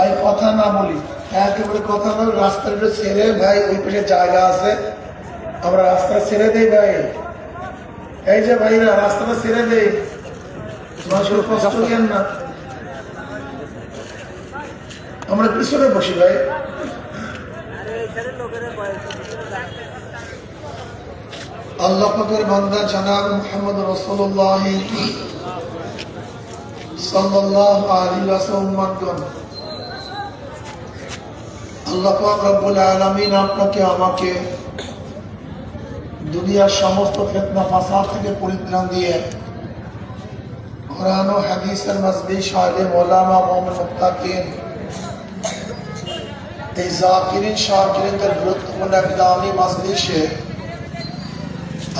ভাই, কথা না বলি। একেবারে কথা রাস্তার একটু ছেড়ে ভাই, ওই পাশে জায়গা আছে। আমরা রাস্তা ছেড়ে দেই, ভাই। এই যে ভাইরা, রাস্তাটা ছেড়ে দেই। না। আমরা পিছনে বসি, ভাই। আল্লাহ পাকের বান্দা জানাব মোহাম্মদ রসুল্লাহ সাল্লাল্লাহু আলাইহি ওয়াসাল্লাম আল্লাহ রব্বুল আপনাকে, আমাকে দুনিয়ার সমস্ত ফিতনা, ফাসাদ থেকে পরিত্রাণ দিয়ে কোরআন ও হাদিসের মজবি শাহে ওলামা মোহাম্মদ মুক্তাকিন এই জাকিরিন শাকিরিনদের গুরুত্বপূর্ণ এক দামি মজলিসে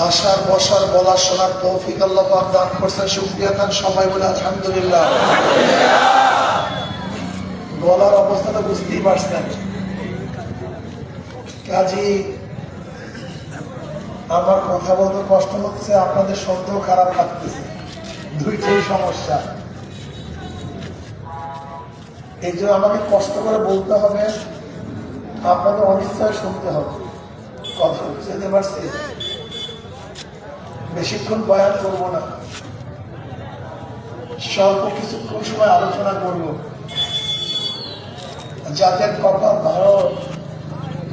আসার, বসার, বলার, শোনার তৌফিক আল্লাহ দান করছেন। শুকরিয়া খান সবাই বলে আলহামদুলিল্লাহ। গলার অবস্থাটা বুঝতেই পারছেন। কাজী, আমার কথা বলতে কষ্ট হচ্ছে, আপনাদের শুনতেও খারাপ লাগতেছে। দুইটাই সমস্যা। এই জন্য আমাকে কষ্ট করে বলতে হবে, আপনাদের অনিশ্চয় শুনতে হবে। কথা বুঝতে পারছি। বেশিক্ষণ বয়ান করব না। স্বল্প কিছুক্ষণ সময় আলোচনা করব। যাদের কপাল ভালো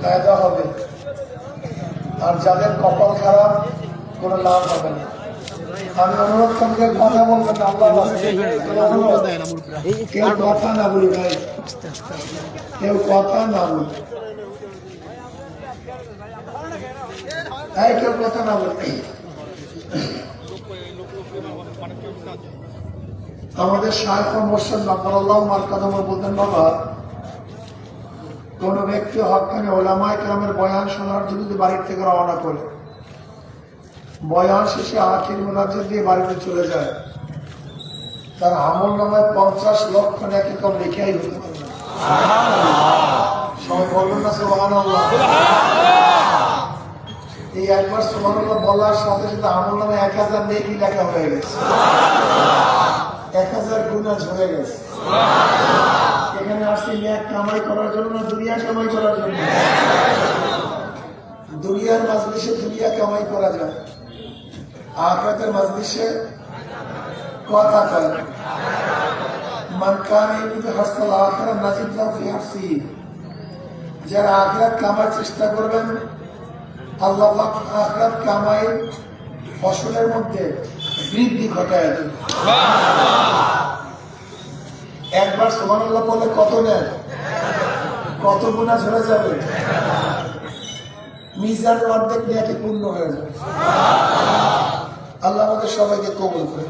ফায়দা হবে। আর যাদের কপাল খারাপ, কোনো লাভ হবে না। আমি অনুরোধ কথা আল্লাহ। কেউ কথা না বলি, ভাই। কেউ কথা না বলি। কেউ কথা না বলি। আমাদের শায়খ মোর্শেদ নাফরাল্লাহ মার্কাদমর বলতেন, বাবা কোন ব্যক্তি হকানে ওলামায় কেরামের বয়ান শোনার জন্য যদি বাড়ির থেকে রওনা করে বয়ান শেষে আখির মোনাজাত দিয়ে বাড়িতে চলে যায় তার আমল নামায় পঞ্চাশ লক্ষ নাকি কম রেখেই হতে সবাই বলবেন না সোহান এই একবার সোহান বলার সাথে সাথে আমল নামে এক হাজার নেকি লেখা হয়ে গেছে। এক হাজার গুণা ঝরে গেছে। কামাই করার জন্য না, দুনিয়া কামাই করার জন্য। দুনিয়ার মাজলিসে দুনিয়া কামাই করা যায়? আখরাতের মাজলিসে কথা কয়। যারা চেষ্টা করবেন ফসলের মধ্যে বৃদ্ধি ঘটায় একবার সুবহানাল্লাহ বলে কত নেন কত গুণা ঝরে যাবে? মিজান অর্ধেক নিয়ে পূর্ণ হয়ে যাবে। আল্লাহ আমাদের সবাইকে কবল করে